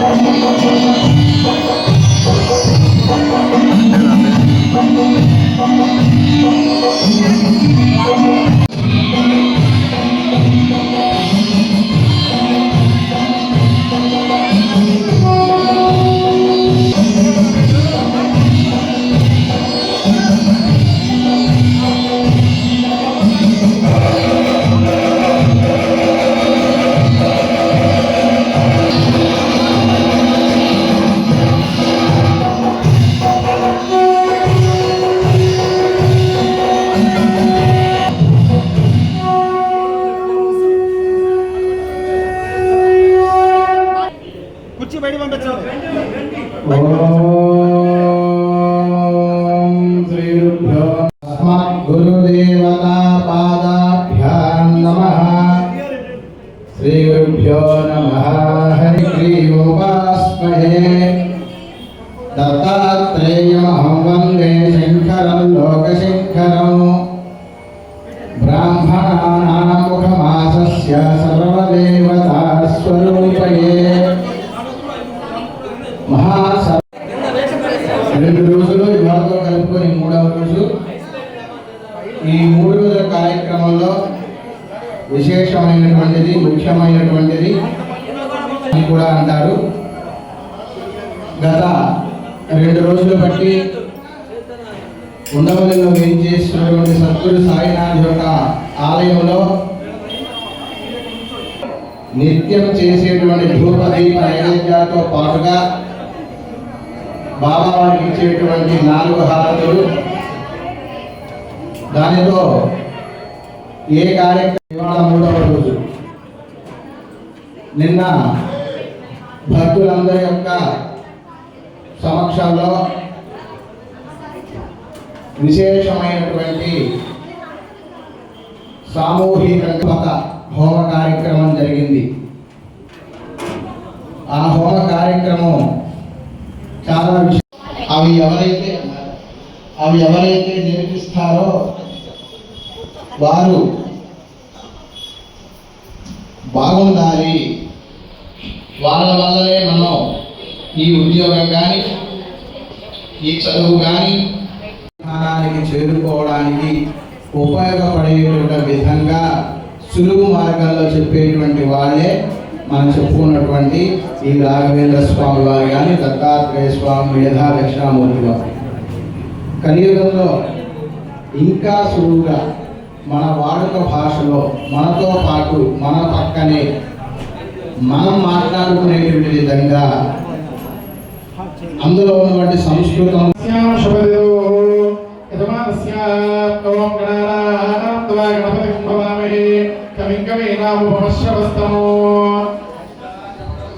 Thank you. ఓం శ్రీరుభ్యో గురుదేవతా పాదాభ్యాం రెండు రోజులు ఇవాళతో కలుపుకొని మూడవ రోజు. ఈ మూడు రోజుల కార్యక్రమంలో విశేషమైనటువంటిది ముఖ్యమైనటువంటిది అని కూడా అంటారు. గత రెండు రోజులు బట్టి ఉండవల్లిలో చేస్తున్నటువంటి సద్గురు సాయినాథ్ యొక్క ఆలయంలో నిత్యం చేసేటువంటి ధూప దీప నైవేద్యాలతో పాటుగా బాబా వారికి ఇచ్చేటువంటి నాలుగు హారతులు. దానితో ఏ కార్యక్రమం మూడవ రోజు? నిన్న భక్తులందరి యొక్క సమక్షంలో విశేషమైనటువంటి సామూహిక హోమ కార్యక్రమం జరిగింది. ఆ హోమ కార్యక్రమం చాలా అవి ఎవరైతే అవి ఎవరైతే నేర్పిస్తారో వారు బాగుండాలి. వాళ్ళ వల్లనే మనం ఈ ఉద్యోగం కానీ ఈ చదువు కానీ స్థానానికి చేరుకోవడానికి ఉపయోగపడేటువంటి విధంగా సులువు మార్గంలో చెప్పేటువంటి వాళ్ళే మనం చెప్పుకున్నటువంటి శ్రీ రాఘవేంద్ర స్వామి వారు కానీ దత్తాత్రేయ స్వామి మేధా దక్షిణామూర్తి వారు. కలియుగంలో ఇంకా సులువుగా మన వాడుక భాషలో మనతో పాటు మన పక్కనే మనం మాట్లాడుకునేటువంటి విధంగా అందులో ఉన్నటువంటి సంస్కృతం. స్యాం శుభదిదో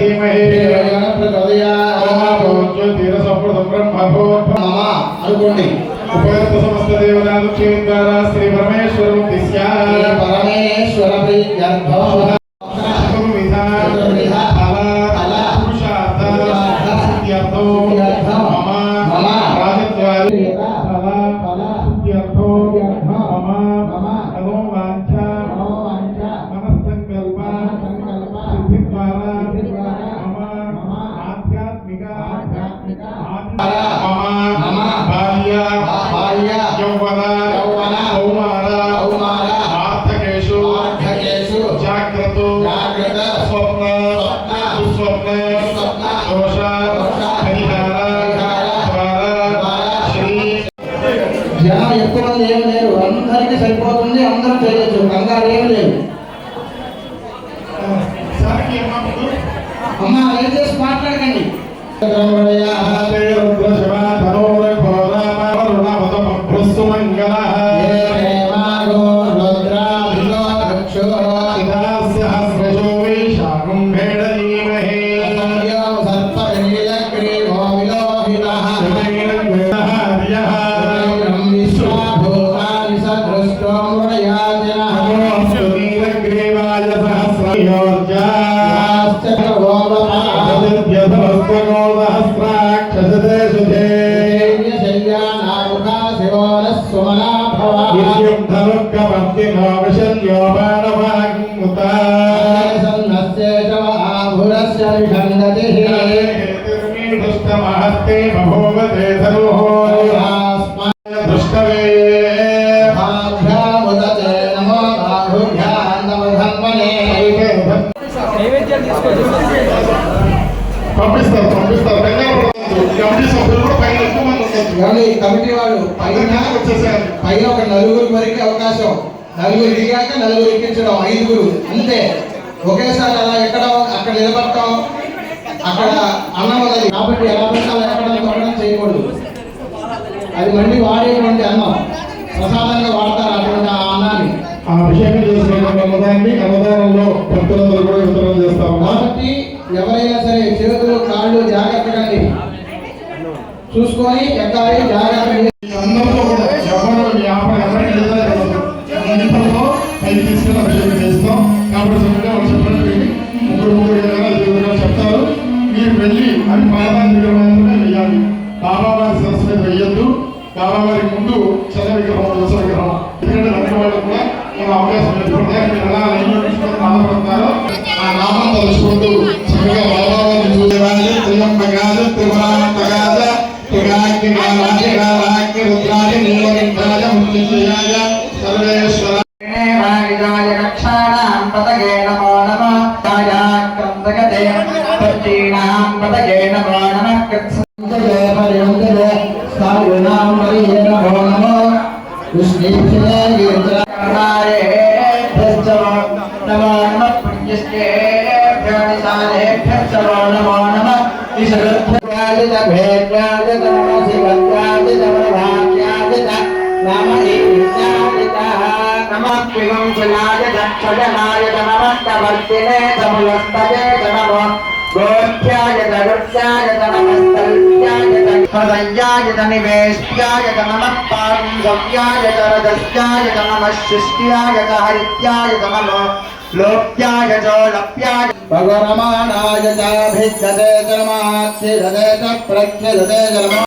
ధీమహి. జ్యోతిరసమృతం బ్రహ్మభూత్ అనుకోండి. ఉపయోగ సమస్త దేవతాలు క్షేత్రాల శ్రీ పరమేశ్వరం దిశ్య పరమేశ్వర సంకల్ప ఆధ్యాత్మిక ఆధ్యాత్మిక మమ మమ బాల్య బాల్య యౌవన యౌవన కౌమార కౌమార ఆర్థకేషు ఆర్థకేషు జాగ్రత్త జాగ్రత్త స్వప్న స్వప్న దుస్వప్న స్వప్న దోష దోష పరిహార పరిహార ద్వారా ద్వారా శ్రీ జనం ఎక్కువ మంది ఏమి లేరు. అందరికీ సరిపోతుంది అందరం చేయొచ్చు. కంగారు ఏమి లేదు. అమ్మ చేసి మాట్లాడకండి. దుష్టమహత్తే బభూవతే ధనుః దృష్టవే పంపిస్తారు పంపిస్తారు కమిటీ సభ్యులు కూడా పైన ఎక్కువ మంది ఉండొచ్చు. కమిటీ వాళ్ళు పైన వచ్చేసారు. పైన ఒక నలుగురు వరకు అవకాశం. నలుగురు దిగాక నలుగురు ఎక్కించడం. ఐదుగురు. అంతే. ఒకేసారి అలా ఎక్కడం అక్కడ నిలబడటం అక్కడ అన్నం ఉన్నది కాబట్టి ఎలా పెట్టాలో ఎక్కడం తొక్కడం చేయకూడదు. అది మళ్ళీ వాడేటువంటి అన్నం. ప్రసాదంగా వాడతారు అటువంటి ఆ అన్నాన్ని. ఆ అభిషేకం చేసిన అన్నదాన్ని అన్నదానంలో భక్తులందరూ కూడా వితరణ చేస్తా కాబట్టి ఎవరైనా సరే చేతులు కాళ్ళు జాగ్రత్తగా చూసుకొని ఎక్కాలి జాగ్రత్త పాదాన్ని దగ్గర వెయ్యాలి బాబావారి సరస్సు మీద వెయ్యొద్దు బాబావారి ముందు చల్ల విగ్రహం దశ విగ్రహం ఎందుకంటే రెండు వాళ్ళు కూడా మన అవకాశం పెట్టుకుంటే మీరు ఎలా లైన్లో తీసుకొని ఆ నామం తలుచుకుంటూ చక్కగా బాబావారిని చూసేవాళ్ళు తిరుమల కాదు తిరుమల కృత్సంతగే పరివంతగే సాయునాం వరియే నమో నమో విష్ణీక్షణే గీర్జనాయ నమో నమః పుణ్యశ్చేభ్యో నిశాలేభ్యో నమో నమః ఈశ్వరభ్యాజిత భేద్యాజిత శివత్యాజిత ప్రభాత్యాజిత నమ ఈజ్ఞాజిత నమః వివంశనాయ దక్షజనాయ నమః కవర్తినే తములస్తజే నమో గోప్యాయ దృత్యాయ నమస్తల్యాయ హృదయాయ నివేశ్యాయ నమః పాంగవ్యాయ రదస్యాయ నమః సృష్ట్యాయ హరిత్యాయ నమో లోక్యాయ చోళప్యాయ భగవరమాణాయ చాభిద్యతే చ నమాత్యదతే చ ప్రఖ్యదతే చ నమో